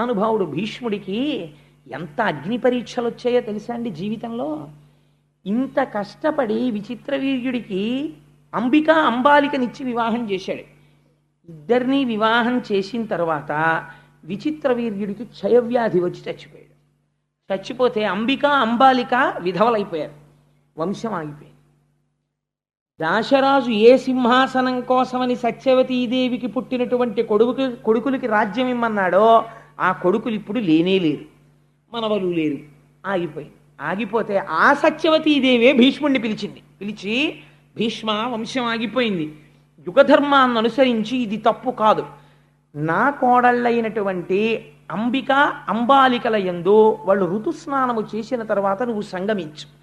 మహానుభావుడు భీష్ముడికి ఎంత అగ్ని పరీక్షలు వచ్చాయో తెలుసా అండి జీవితంలో? ఇంత కష్టపడి విచిత్రవీర్యుడికి అంబిక అంబాలికనిచ్చి వివాహం చేశాడు. ఇద్దరినీ వివాహం చేసిన తర్వాత విచిత్రవీర్యుడికి క్షయవ్యాధి వచ్చి చచ్చిపోయాడు. చచ్చిపోతే అంబిక అంబాలిక విధవలైపోయారు. వంశం ఆగిపోయింది. దాశరాజు ఏ సింహాసనం కోసమని సత్యవతీదేవికి పుట్టినటువంటి కొడుకు కొడుకులకి రాజ్యం ఇమ్మన్నాడో ఆ కొడుకులు ఇప్పుడు లేనే లేరు. మనవలు లేరు. ఆగిపోయింది. ఆగిపోతే ఆ సత్యవతీదేవే భీష్ముడిని పిలిచింది. పిలిచి భీష్మ వంశం ఆగిపోయింది. యుగధర్మాన్ని అనుసరించి ఇది తప్పు కాదు. నా కోడళ్ళైనటువంటి అంబిక అంబాలికల యందు వాళ్ళు ఋతుస్నానము చేసిన తర్వాత నువ్వు సంగమించు.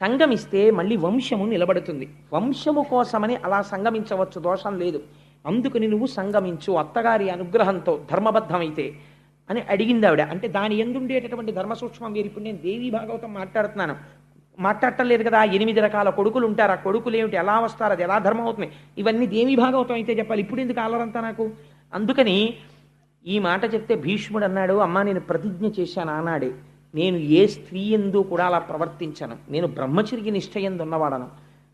సంగమిస్తే మళ్ళీ వంశము నిలబడుతుంది. వంశము కోసమని అలా సంగమించవచ్చు దోషం లేదు. అందుకని నువ్వు సంగమించు అత్తగారి అనుగ్రహంతో ధర్మబద్ధమైతే అని అడిగింది ఆవిడ. అంటే దాని ఎందుండేటటువంటి ధర్మ సూక్ష్మం వేరు. ఇప్పుడు నేను దేవీ భాగవతం మాట్లాడుతున్నాను. మాట్లాడటలేదు కదా ఎనిమిది రకాల కొడుకులు ఉంటారు. ఆ కొడుకులు ఏమిటి? ఎలా వస్తారు? అది ఎలా ధర్మం అవుతుంది ఇవన్నీ దేవీ భాగవతం అయితే చెప్పాలి. ఇప్పుడు ఎందుకు ఆలరంతా నాకు? అందుకని ఈ మాట చెప్తే భీష్ముడు అన్నాడు అమ్మా నేను ప్రతిజ్ఞ చేశాను ఆనాడే. నేను ఏ స్త్రీ ఎందు కూడా అలా ప్రవర్తించను. నేను బ్రహ్మచర్య నిష్ఠయందు ఉన్నవాడను.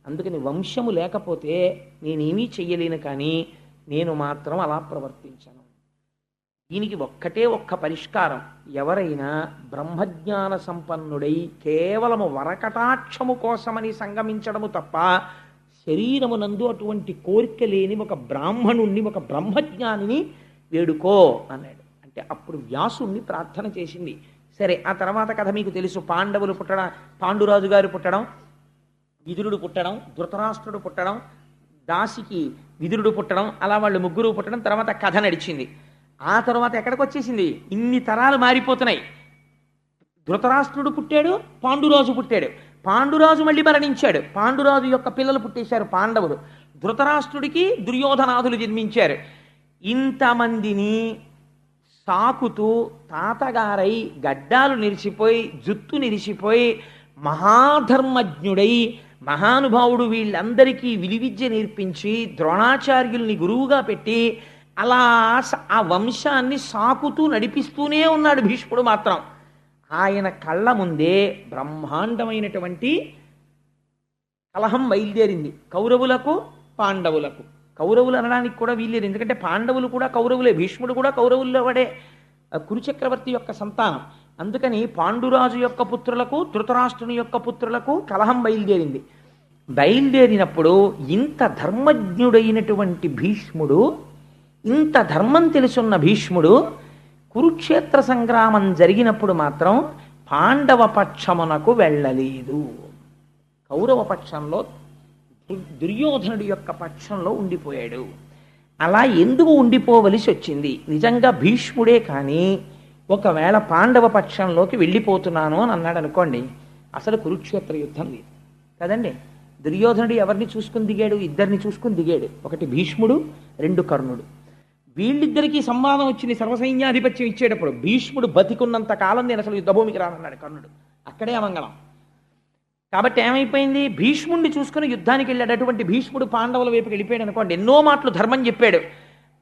అందుకని వంశము లేకపోతే నేనేమీ చెయ్యలేను కానీ నేను మాత్రం అలా ప్రవర్తించను. దీనికి ఒక్కటే ఒక్క పరిష్కారం. ఎవరైనా బ్రహ్మజ్ఞాన సంపన్నుడై కేవలము వరకటాక్షము కోసమని సంగమించడము తప్ప శరీరమునందు అటువంటి కోరిక లేని ఒక బ్రాహ్మణుణ్ణి ఒక బ్రహ్మజ్ఞానిని వేడుకో అన్నాడు. అంటే అప్పుడు వ్యాసుణ్ణి ప్రార్థన చేసింది. సరే ఆ తర్వాత కథ మీకు తెలుసు. పాండవులు పుట్టడం పాండురాజు గారు పుట్టడం విదురుడు పుట్టడం ధృతరాష్ట్రుడు పుట్టడం దాసికి విదురుడు పుట్టడం అలా వాళ్ళు ముగ్గురు పుట్టడం తర్వాత కథ నడిచింది. ఆ తర్వాత ఎక్కడికి వచ్చేసింది ఇన్ని తరాలు మారిపోతున్నాయి. ధృతరాష్ట్రుడు పుట్టాడు పాండురాజు పుట్టాడు. పాండురాజు మళ్ళీ మరణించాడు. పాండురాజు యొక్క పిల్లలు పుట్టేశారు పాండవులు. ధృతరాష్ట్రుడికి దుర్యోధనాథులు జన్మించారు. ఇంతమందిని సాకుతూ తాతగారై గడ్డాలు నిలిచిపోయి జుత్తు నిలిచిపోయి మహాధర్మజ్ఞుడై మహానుభావుడు వీళ్ళందరికీ విలువిద్య నేర్పించి ద్రోణాచార్యుల్ని గురువుగా పెట్టి అలా ఆ వంశాన్ని సాకుతూ నడిపిస్తూనే ఉన్నాడు భీష్ముడు మాత్రం. ఆయన కళ్ళ ముందే బ్రహ్మాండమైనటువంటి కలహం బయలుదేరింది. కౌరవులకు పాండవులకు. కౌరవులు అనడానికి కూడా వీల్లేదు. ఎందుకంటే పాండవులు కూడా కౌరవులే భీష్ముడు కూడా కౌరవుల్లో వాడే కురుచక్రవర్తి యొక్క సంతానం. అందుకని పాండురాజు యొక్క పుత్రులకు ధృతరాష్ట్రుని యొక్క పుత్రులకు కలహం బయలుదేరింది. బయలుదేరినప్పుడు ఇంత ధర్మజ్ఞుడైనటువంటి భీష్ముడు ఇంత ధర్మం తెలుసున్న భీష్ముడు కురుక్షేత్ర సంగ్రామం జరిగినప్పుడు మాత్రం పాండవ పక్షమునకు వెళ్ళలేదు. కౌరవ పక్షంలో దుర్యోధనుడి యొక్క పక్షంలో ఉండిపోయాడు. అలా ఎందుకు ఉండిపోవలసి వచ్చింది? నిజంగా భీష్ముడే కానీ ఒకవేళ పాండవ పక్షంలోకి వెళ్ళిపోతున్నాను అని అన్నాడు అనుకోండి అసలు కురుక్షేత్ర యుద్ధం లేదు. కదండి? దుర్యోధనుడు ఎవరిని చూసుకుని దిగాడు? ఇద్దరిని చూసుకుని దిగాడు. ఒకటి భీష్ముడు రెండు కర్ణుడు. వీళ్ళిద్దరికీ సంవాదం వచ్చింది సర్వసైన్యాధిపత్యం ఇచ్చేటప్పుడు. భీష్ముడు బతికున్నంత కాలం నేను అసలు యుద్ధభూమికి రానన్నాడు కర్ణుడు. అక్కడే అమంగళం. కాబట్టి ఏమైపోయింది? భీష్ముడిని చూసుకుని యుద్ధానికి వెళ్ళాడు. అటువంటి భీష్ముడు పాండవుల వైపుకి వెళ్ళిపోయాడు అనుకోండి. ఎన్నో మాటలు ధర్మం చెప్పాడు.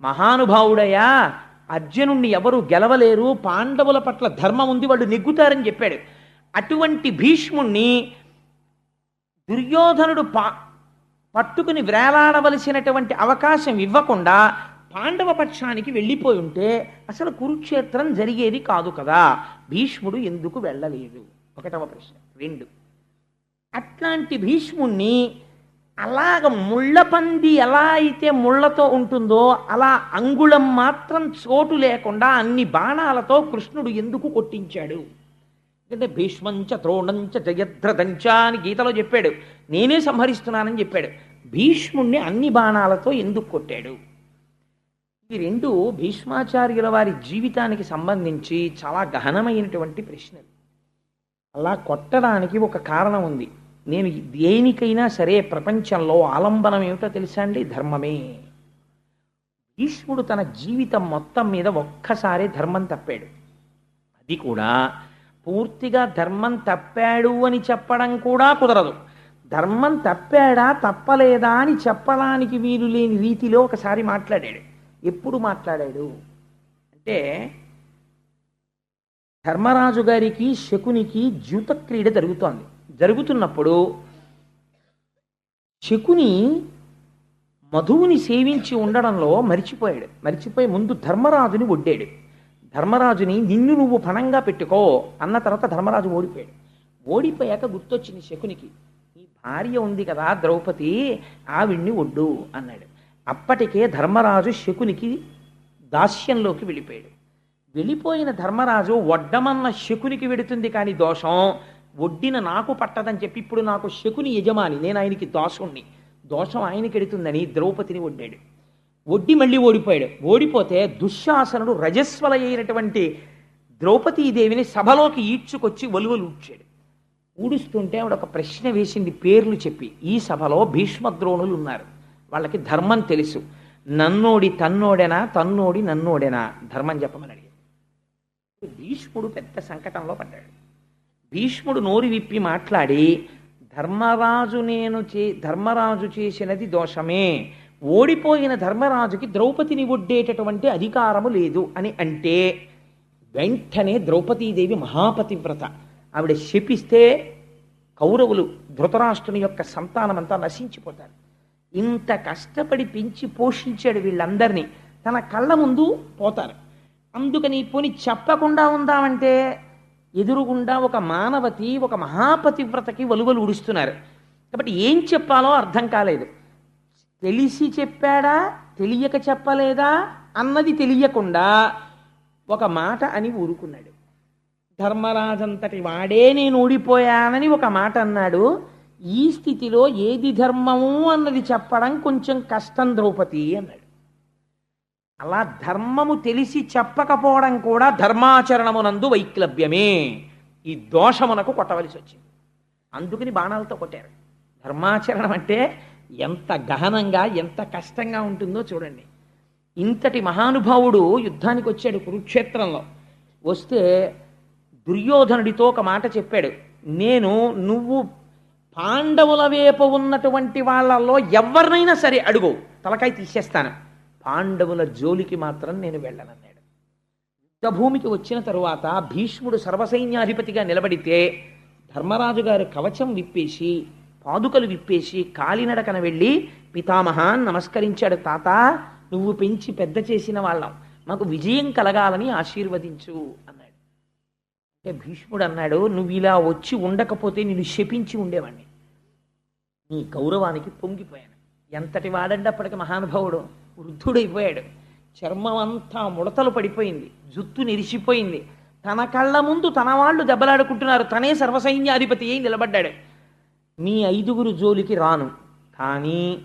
మహానుభావుడయ్యా అర్జునుణ్ణి ఎవరు గెలవలేరు? పాండవుల పట్ల ధర్మం ఉంది వాళ్ళు నెగ్గుతారని చెప్పాడు. అటువంటి భీష్ముణ్ణి దుర్యోధనుడు పా పట్టుకుని వేలాడవలసినటువంటి అవకాశం ఇవ్వకుండా పాండవ పక్షానికి వెళ్ళిపోయి ఉంటే అసలు కురుక్షేత్రం జరిగేది కాదు కదా. భీష్ముడు ఎందుకు వెళ్ళలేదు? ఒకటవ ప్రశ్న. రెండు. అట్లాంటి భీష్ముణ్ణి అలాగ ముళ్ళపంది ఎలా అయితే ముళ్ళతో ఉంటుందో అలా అంగుళం మాత్రం చోటు లేకుండా అన్ని బాణాలతో కృష్ణుడు ఎందుకు కొట్టించాడు? ఎందుకంటే భీష్మంచ ద్రోణంచ జయద్రథంచ అని గీతలో చెప్పాడు. నేనే సంహరిస్తున్నానని చెప్పాడు. భీష్ముణ్ణి అన్ని బాణాలతో ఎందుకు కొట్టాడు? ఈ రెండు భీష్మాచార్యుల వారి జీవితానికి సంబంధించి చాలా గహనమైనటువంటి ప్రశ్నలు. అలా కొట్టడానికి ఒక కారణం ఉంది. నేను దేనికైనా సరే ప్రపంచంలో ఆలంబనం ఏమిటో తెలుసా అండి? ధర్మమే. భీష్ముడు తన జీవితం మొత్తం మీద ఒక్కసారి ధర్మం తప్పాడు. అది కూడా పూర్తిగా ధర్మం తప్పాడు అని చెప్పడం కూడా కుదరదు. ధర్మం తప్పాడా తప్పలేదా అని చెప్పడానికి వీలు లేని రీతిలో ఒకసారి మాట్లాడాడు. ఎప్పుడు మాట్లాడాడు? అంటే ధర్మరాజు గారికి శకునికి ద్యూత క్రీడ జరుగుతోంది. జరుగుతున్నప్పుడు శకుని మధువుని సేవించి ఉండడంలో మరిచిపోయాడు. మరిచిపోయి ముందు ధర్మరాజుని ఒడ్డాడు. ధర్మరాజుని నిన్ను నువ్వు పణంగా పెట్టుకో అన్న తర్వాత ధర్మరాజు ఓడిపోయాడు. ఓడిపోయాక గుర్తొచ్చింది శకునికి. ఈ భార్య ఉంది కదా ద్రౌపది ఆవిడ్ని ఒడ్డు అన్నాడు. అప్పటికే ధర్మరాజు శకునికి దాస్యంలోకి వెళ్ళిపోయాడు. వెళ్ళిపోయిన ధర్మరాజు వడ్డమన్న శకునికి వెడుతుంది కానీ దోషం వడ్డిన నాకు పట్టదని చెప్పి ఇప్పుడు నాకు శకుని యజమాని నేను ఆయనకి దోషుణ్ణి దోషం ఆయనకి ఎడుతుందని ద్రౌపదిని వడ్డాడు. ఒడ్డి మళ్ళీ ఓడిపోయాడు. ఓడిపోతే దుశ్శాసనుడు రజస్వల అయినటువంటి ద్రౌపదీదేవిని సభలోకి ఈడ్చుకొచ్చి వలువలు ఊడ్చాడు. ఊడుస్తుంటే ఆవిడ ఒక ప్రశ్న వేసింది పేర్లు చెప్పి. ఈ సభలో భీష్మద్రోణులు ఉన్నారు. వాళ్ళకి ధర్మం తెలుసు. నన్నోడి తన్నోడెనా తన్నోడి నన్నోడెనా ధర్మం చెప్పమని అడిగాడు. భీష్ముడు పెద్ద సంకటంలో పడ్డాడు. భీష్ముడు నోరు విప్పి మాట్లాడి ధర్మరాజు నేను చే ధర్మరాజు చేసినది దోషమే. ఓడిపోయిన ధర్మరాజుకి ద్రౌపదిని ఒడ్డేటటువంటి అధికారము లేదు అని అంటే వెంటనే ద్రౌపదీదేవి మహాపతివ్రత. ఆవిడ శపిస్తే కౌరవులు ధృతరాష్ట్రుని యొక్క సంతానమంతా నశించిపోతారు. ఇంత కష్టపడి పెంచి పోషించాడు వీళ్ళందరినీ. తన కళ్ళ ముందు పోతారు. అందుకని పోని చెప్పకుండా ఉందామంటే ఎదురుగుండా ఒక మానవతి ఒక మహాపతివ్రతకి వలువలు ఉడుస్తున్నారు కాబట్టి ఏం చెప్పాలో అర్థం కాలేదు. తెలిసి చెప్పాడా తెలియక చెప్పలేదా అన్నది తెలియకుండా ఒక మాట అని ఊరుకున్నాడు. ధర్మరాజంతటి వాడే నేను ఓడిపోయానని ఒక మాట అన్నాడు. ఈ స్థితిలో ఏది ధర్మము అన్నది చెప్పడం కొంచెం కష్టం ద్రౌపది అన్నాడు. అలా ధర్మము తెలిసి చెప్పకపోవడం కూడా ధర్మాచరణమునందు వైక్లభ్యమే ఈ దోషమునకు కొట్టవలసి వచ్చింది. అందుకని బాణాలతో కొట్టారు. ధర్మాచరణం అంటే ఎంత గహనంగా ఎంత కష్టంగా ఉంటుందో చూడండి. ఇంతటి మహానుభావుడు యుద్ధానికి వచ్చాడు కురుక్షేత్రంలో. వస్తే దుర్యోధనుడితో ఒక మాట చెప్పాడు. నేను నువ్వు పాండవుల వైపు ఉన్నటువంటి వాళ్ళల్లో ఎవరినైనా సరే అడుగు. తలకాయ తీసేస్తాను. పాండవుల జోలికి మాత్రం నేను వెళ్ళనన్నాడు. యుద్ధభూమికి వచ్చిన తరువాత భీష్ముడు సర్వసైన్యాధిపతిగా నిలబడితే ధర్మరాజు గారు కవచం విప్పేసి పాదుకలు విప్పేసి కాలినడకన వెళ్ళి పితామహ నమస్కరించాడు తాత నువ్వు పెంచి పెద్ద చేసిన వాళ్ళం. మాకు విజయం కలగాలని ఆశీర్వదించు అన్నాడు. అంటే భీష్ముడు అన్నాడు నువ్వు ఇలా వచ్చి ఉండకపోతే నేను శపించి ఉండేవాడిని నీ గౌరవానికి పొంగిపోయాను. ఎంతటి వాడండి అప్పటికి మహానుభావుడు వృద్ధుడైపోయాడు. చర్మం అంతా ముడతలు పడిపోయింది జుత్తు నిరిసిపోయింది. తన కళ్ళ ముందు తన వాళ్ళు దెబ్బలాడుకుంటున్నారు. తనే సర్వసైన్యాధిపతి అయి నిలబడ్డాడు. మీ ఐదుగురు జోలికి రాను. కానీ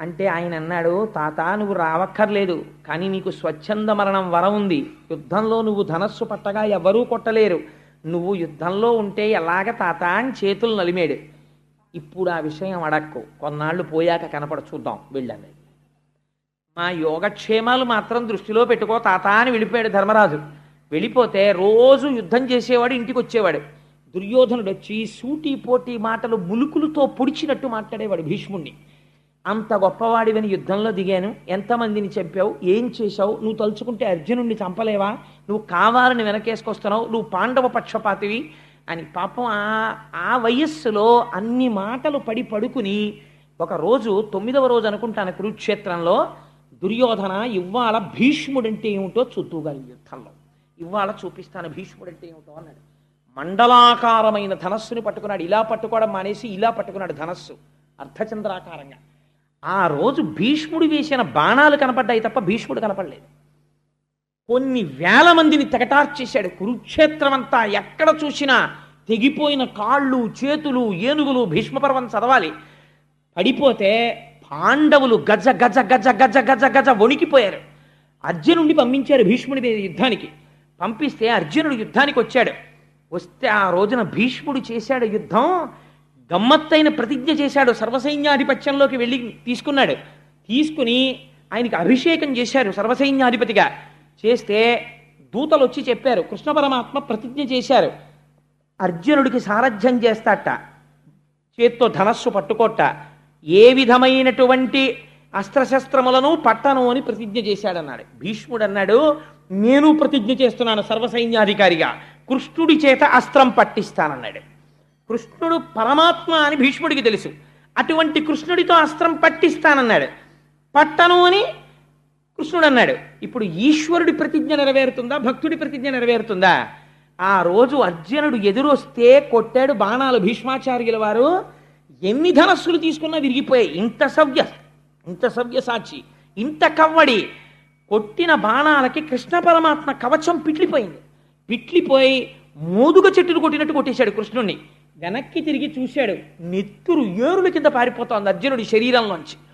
అంటే ఆయన అన్నాడు తాత నువ్వు రావక్కర్లేదు. కానీ నీకు స్వచ్ఛంద మరణం వరం ఉంది. యుద్ధంలో నువ్వు ధనస్సు పట్టగా ఎవరూ కొట్టలేరు. నువ్వు యుద్ధంలో ఉంటే ఎలాగ తాత అని చేతులు నలిమేడు. ఇప్పుడు ఆ విషయం అడక్కు. కొన్నాళ్ళు పోయాక కనపడ చూద్దాం వెళ్ళాను. మా యోగక్షేమాలు మాత్రం దృష్టిలో పెట్టుకో తాత అని వెళ్ళిపోయాడు ధర్మరాజు. వెళ్ళిపోతే రోజు యుద్ధం చేసేవాడు ఇంటికి వచ్చేవాడు. దుర్యోధనుడు వచ్చి సూటి పోటీ మాటలు ములుకులతో పొడిచినట్టు మాట్లాడేవాడు భీష్ముణ్ణి. అంత గొప్పవాడివని యుద్ధంలో దిగాను. ఎంతమందిని చంపావు? ఏం చేశావు? నువ్వు తలుచుకుంటే అర్జునుడిని చంపలేవా? నువ్వు కావాలని వెనకేసుకొస్తున్నావు? నువ్వు పాండవ పక్షపాతివి. అని పాపం ఆ ఆ వయస్సులో అన్ని మాటలు పడి పడుకుని ఒక రోజు తొమ్మిదవ రోజు అనుకుంటాను కురుక్షేత్రంలో దుర్యోధన ఇవాళ భీష్ముడంటే ఏమిటో చూద్దుగాలి యుద్ధంలో. ఇవాళ చూపిస్తాను భీష్ముడంటే ఏమిటో అన్నాడు. మండలాకారమైన ధనస్సుని పట్టుకున్నాడు. ఇలా పట్టుకోవడం మానేసి ఇలా పట్టుకున్నాడు ధనస్సు. అర్ధచంద్రాకారంగా. ఆ రోజు భీష్ముడు వేసిన బాణాలు కనపడ్డాయి తప్ప భీష్ముడు కనపడలేదు. కొన్ని వేల మందిని తెగటార్చేశాడు. కురుక్షేత్రం అంతా ఎక్కడ చూసినా తెగిపోయిన కాళ్ళు చేతులు ఏనుగులు భీష్మపర్వం చదవాలి. పడిపోతే పాండవులు గజ గజ గజ గజ గజ గజ వణికిపోయారు. అర్జునుడిని పంపించారు భీష్ముడి యుద్ధానికి. పంపిస్తే అర్జునుడు యుద్ధానికి వచ్చాడు. వస్తే ఆ రోజున భీష్ముడు చేశాడు యుద్ధం. గమ్మత్తైన ప్రతిజ్ఞ చేశాడు. సర్వసైన్యాధిపత్యంలోకి వెళ్ళి తీసుకున్నాడు. తీసుకుని ఆయనకి అభిషేకం చేశారు సర్వసైన్యాధిపతిగా. చేస్తే దూతలు వచ్చి చెప్పారు కృష్ణ పరమాత్మ ప్రతిజ్ఞ చేశారు. అర్జునుడికి సారథ్యం చేస్తాట చేత్తో ధనస్సు పట్టుకోట. ఏ విధమైనటువంటి అస్త్రశస్త్రములను పట్టను అని ప్రతిజ్ఞ చేశాడన్నాడు. భీష్ముడు అన్నాడు నేను ప్రతిజ్ఞ చేస్తున్నాను సర్వసైన్యాధికారిగా కృష్ణుడి చేత అస్త్రం పట్టిస్తానన్నాడు. కృష్ణుడు పరమాత్మ అని భీష్ముడికి తెలుసు అటువంటి కృష్ణుడితో అస్త్రం పట్టిస్తానన్నాడు. పట్టను అని కృష్ణుడు అన్నాడు ఇప్పుడు ఈశ్వరుడి ప్రతిజ్ఞ నెరవేరుతుందా? భక్తుడి ప్రతిజ్ఞ నెరవేరుతుందా? ఆ రోజు అర్జునుడు ఎదురొస్తే కొట్టాడు బాణాలు భీష్మాచార్యుల వారు. ఎన్ని ధనస్సులు తీసుకున్నా విరిగిపోయాయి. ఇంత సవ్య ఇంత సవ్య సాక్షి ఇంత కవ్వడి. కొట్టిన బాణాలకి కృష్ణ పరమాత్మ కవచం పిట్లిపోయింది. పిట్లిపోయి మోదుగ చెట్టును కొట్టినట్టు కొట్టేశాడు కృష్ణుణ్ణి. వెనక్కి తిరిగి చూశాడు. నెత్తురు ఏరుల కింద పారిపోతోంది అర్జునుడి శరీరంలోంచి.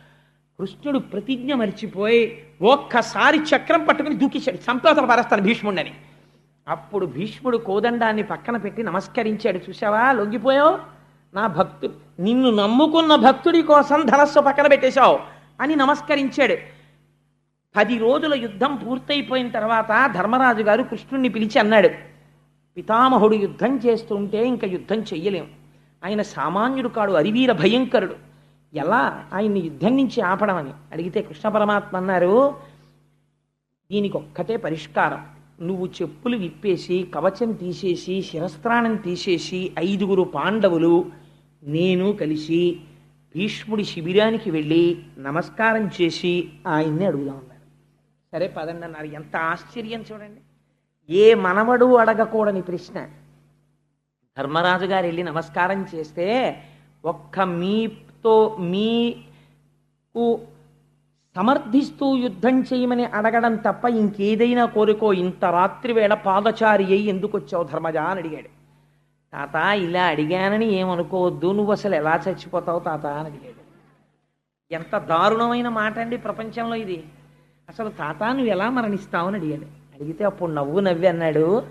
కృష్ణుడు ప్రతిజ్ఞ మరిచిపోయి ఒక్కసారి చక్రం పట్టుకుని దూకేశాడు. సంతోషం పరస్తాను భీష్ముడని అప్పుడు భీష్ముడు కోదండాన్ని పక్కన పెట్టి నమస్కరించాడు. చూసావా లొంగిపోయావు? నా భక్తు నిన్ను నమ్ముకున్న భక్తుడి కోసం ధనస్సు పక్కన పెట్టేశావు అని నమస్కరించాడు. పది రోజుల యుద్ధం పూర్తయిపోయిన తర్వాత ధర్మరాజు గారు కృష్ణుణ్ణి పిలిచి అన్నాడు పితామహుడు యుద్ధం చేస్తుంటే ఇంకా యుద్ధం చెయ్యలేం. ఆయన సామాన్యుడు కాడు అరివీర భయంకరుడు. ఎలా ఆయన్ని యుద్ధం నుంచి ఆపడమని? అడిగితే కృష్ణ పరమాత్మ అన్నారు దీనికి ఒక్కటే పరిష్కారం. నువ్వు చెప్పులు విప్పేసి కవచం తీసేసి శిరస్త్రాణం తీసేసి ఐదుగురు పాండవులు నేను కలిసి భీష్ముడి శిబిరానికి వెళ్ళి నమస్కారం చేసి ఆయన్ని అడుగుదాం అన్నారు. సరే పదండి అన్నారు. ఎంత ఆశ్చర్యం చూడండి. ఏ మనవడు అడగకూడని ప్రశ్న. ధర్మరాజు గారు వెళ్ళి నమస్కారం చేస్తే ఒక్క మీ తో మీకు సమర్థిస్తూ యుద్ధం చేయమని అడగడం తప్ప ఇంకేదైనా కోరుకో ఇంత రాత్రి వేళ పాదచారి అయి ఎందుకు వచ్చావు ధర్మజా అని అడిగాడు. తాత ఇలా అడిగానని ఏమనుకోవద్దు నువ్వు అసలు ఎలా చచ్చిపోతావు తాత అని అడిగాడు. ఎంత దారుణమైన మాట అండి ప్రపంచంలో ఇది. అసలు తాత నువ్వు ఎలా మరణిస్తావు అని అడిగాడు. అడిగితే అప్పుడు నవ్వు నవ్వి అన్నాడు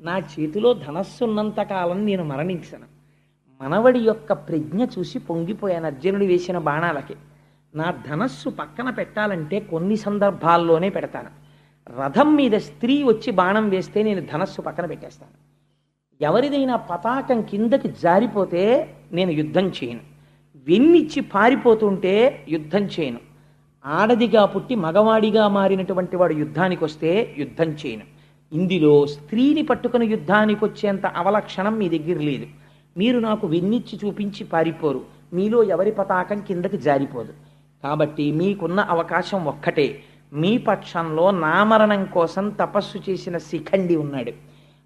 నా చేతిలో ధనస్సు ఉన్నంత కాలం నేను మరణించను. మనవడి యొక్క ప్రజ్ఞ చూసి పొంగిపోయాను. అర్జునుడు వేసిన బాణాలకి. నా ధనస్సు పక్కన పెట్టాలంటే కొన్ని సందర్భాల్లోనే పెడతాను. రథం మీద స్త్రీ వచ్చి బాణం వేస్తే నేను ధనస్సు పక్కన పెట్టేస్తాను. ఎవరిదైనా పతాకం కిందకి జారిపోతే నేను యుద్ధం చేయను. వెన్నిచ్చి పారిపోతుంటే యుద్ధం చేయను. ఆడదిగా పుట్టి మగవాడిగా మారినటువంటి వాడు యుద్ధానికి వస్తే యుద్ధం చేయను. ఇందులో స్త్రీని పట్టుకుని యుద్ధానికి వచ్చేంత అవలక్షణం మీ దగ్గర లేదు. మీరు నాకు వెన్నిచ్చి చూపించి పారిపోరు. మీలో ఎవరి పతాకం కిందకి జారిపోదు. కాబట్టి మీకున్న అవకాశం ఒక్కటే. మీ పక్షంలో నామరణం కోసం తపస్సు చేసిన శిఖండి ఉన్నాడు.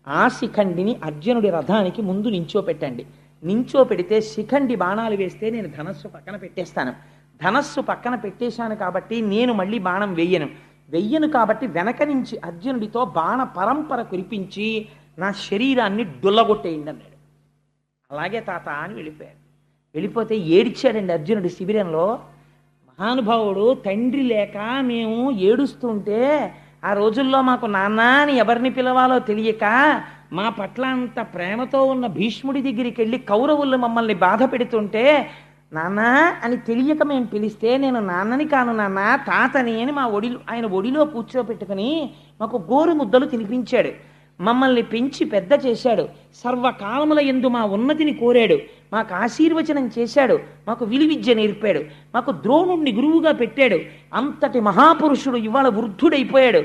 ఆ శిఖండిని అర్జునుడి రథానికి ముందు నించోపెట్టండి. నించోపెడితే శిఖండి బాణాలు వేస్తే నేను ధనస్సు పక్కన పెట్టేస్తాను. ధనస్సు పక్కన పెట్టేశాను కాబట్టి నేను మళ్ళీ బాణం వెయ్యను వెయ్యను కాబట్టి వెనక నుంచి అర్జునుడితో బాణ పరంపర కురిపించి నా శరీరాన్ని డుల్లగొట్టేయండి అన్నాడు. అలాగే తాత అని వెళ్ళిపోయాడు. వెళ్ళిపోతే ఏడిచాడండి అర్జునుడి శిబిరంలో మహానుభావుడు తండ్రి లేక మేము ఏడుస్తుంటే ఆ రోజుల్లో మాకు నాన్న అని ఎవరిని పిలవాలో తెలియక మా పట్ల అంత ప్రేమతో ఉన్న భీష్ముడి దగ్గరికి వెళ్ళి కౌరవులు మమ్మల్ని బాధ పెడుతుంటే నాన్న అని తెలియక మేము పిలిస్తే నేను నాన్నని కాను నాన్న తాతని అని మా ఒడిలో ఆయన ఒడిలో కూర్చోపెట్టుకుని మాకు గోరు ముద్దలు తినిపించాడు. మమ్మల్ని పెంచి పెద్ద చేశాడు. సర్వకాలముల ఎందు మా ఉన్నతిని కోరాడు. మాకు ఆశీర్వచనం చేశాడు. మాకు విలువిద్య నేర్పాడు. మాకు ద్రోణుణ్ణి గురువుగా పెట్టాడు. అంతటి మహాపురుషుడు ఇవాళ వృద్ధుడైపోయాడు.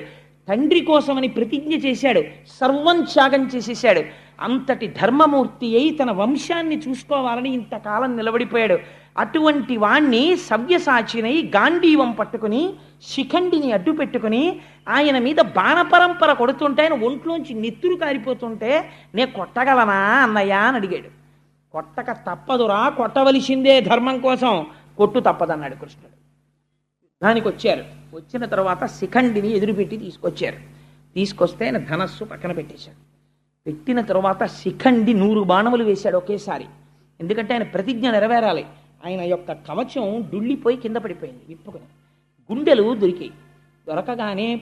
తండ్రి కోసమని ప్రతిజ్ఞ చేశాడు. సర్వం త్యాగం చేసేసాడు అంతటి ధర్మమూర్తి అయి తన వంశాన్ని చూసుకోవాలని ఇంతకాలం నిలబడిపోయాడు. అటువంటి వాణ్ణి సవ్యసాచినై గాంధీవం పట్టుకుని శిఖండిని అడ్డు పెట్టుకుని ఆయన మీద బాణపరంపర కొడుతుంటే ఆయన ఒంట్లోంచి నెత్తురు కారిపోతుంటే నే కొట్టగలనా అన్నయ్య అని అడిగాడు. కొట్టక తప్పదురా కొట్టవలసిందే ధర్మం కోసం. కొట్టు తప్పదన్నాడు కృష్ణుడు. దానికి వచ్చారు వచ్చిన తర్వాత శిఖండిని ఎదురుపెట్టి తీసుకొచ్చారు. తీసుకొస్తే ఆయన ధనస్సు పక్కన పెట్టేశాడు. పెట్టిన తర్వాత శిఖండి నూరు బాణములు వేశాడు ఒకేసారి. ఎందుకంటే ఆయన ప్రతిజ్ఞ నెరవేరాలి. ఆయన యొక్క కవచం డుళ్ళిపోయి కింద పడిపోయింది విప్పుకుని. గుండెలు దొరికాయి. దొరకగానే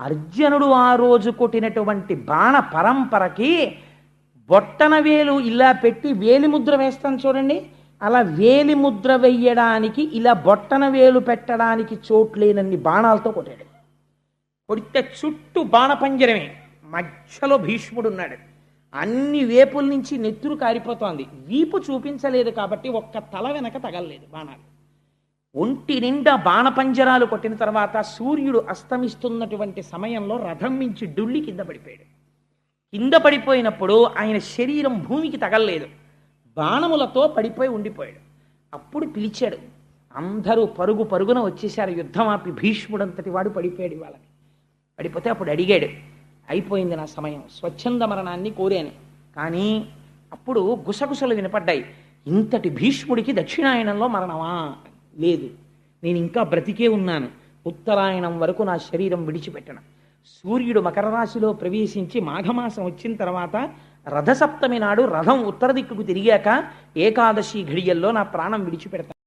అర్జునుడు ఆ రోజు కొట్టినటువంటి బాణ పరంపరకి బొట్టన వేలు ఇలా పెట్టి వేలి ముద్ర వేస్తాను చూడండి. అలా వేలి ముద్ర వెయ్యడానికి ఇలా బొట్టన వేలు పెట్టడానికి చోట్లేనన్ని బాణాలతో కొట్టాడు. కొడితే చుట్టూ బాణపంజరమే. మధ్యలో భీష్ముడు ఉన్నాడు అన్ని వేపుల నుంచి నెత్తురు కారిపోతోంది. వీపు చూపించలేదు కాబట్టి ఒక్క తల వెనక తగలలేదు బాణాలు. ఒంటి నిండా బాణపంజరాలు కొట్టిన తర్వాత సూర్యుడు అస్తమిస్తున్నటువంటి సమయంలో రథం మించి డుల్లి కింద పడిపోయాడు. కింద పడిపోయినప్పుడు ఆయన శరీరం భూమికి తగలలేదు. బాణములతో పడిపోయి ఉండిపోయాడు. అప్పుడు పిలిచాడు అందరూ పరుగు పరుగున వచ్చేసారు యుద్ధం ఆపి భీష్ముడంతటి వాడు పడిపోయాడు వాళ్ళకి పడిపోతే అప్పుడు అడిగాడు అయిపోయింది నా సమయం. స్వచ్ఛంద మరణాన్ని కోరాను. కానీ అప్పుడు గుసగుసలు వినపడ్డాయి. ఇంతటి భీష్ముడికి దక్షిణాయనంలో మరణమా? లేదు. నేను ఇంకా బ్రతికే ఉన్నాను. ఉత్తరాయణం వరకు నా శరీరం విడిచిపెట్టను. సూర్యుడు మకర రాశిలో ప్రవేశించి మాఘమాసం వచ్చిన తర్వాత రథసప్తమి నాడు రథం ఉత్తర దిక్కుకు తిరిగాక ఏకాదశి ఘడియల్లో నా ప్రాణం విడిచిపెడతాను.